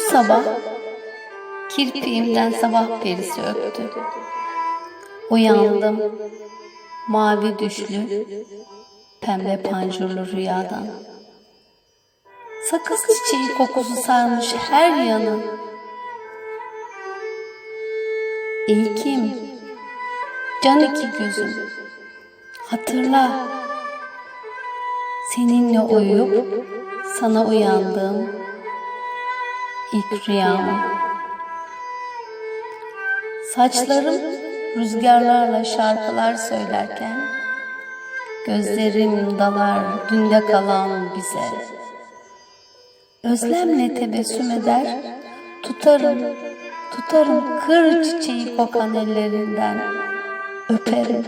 sabah kirpiğimden sabah perisi öptü. Uyandım mavi düşlü pembe pancurlu rüyadan. Sakız çiçeği kokusu sarmış her yanı. İlkim, can iki gözüm, hatırla. Seninle uyuyup sana uyandığım ilk rüyamı. Saçlarım rüzgarlarla şarkılar söylerken gözlerim dalar dünde kalan bize. Özlemle tebessüm eder, tutarım, tutarım kır çiçeği kokan ellerinden, öperim.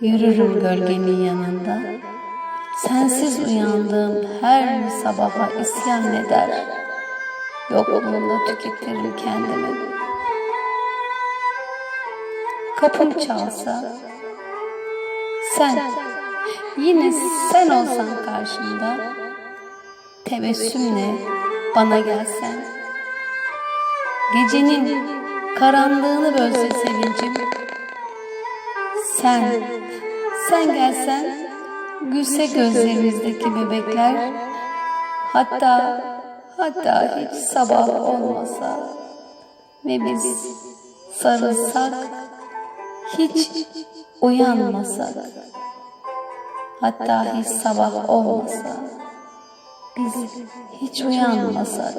Yürürüm gölgenin yanında, sensiz uyandığım her sabaha isyan eder, yokluğunda tüketirim kendimi. Kapım çalsa, sen, yine sen olsan karşımda, tebessümle bana gelsen, gecenin karanlığını bölse sevincim, sen, sen gelsen, gülse gözlerimizdeki bebekler, hatta, hatta hiç sabah olmasa ve biz sarılsak, hiç uyanmasak, hatta hiç sabah olmasa, biz hiç uyanmasak,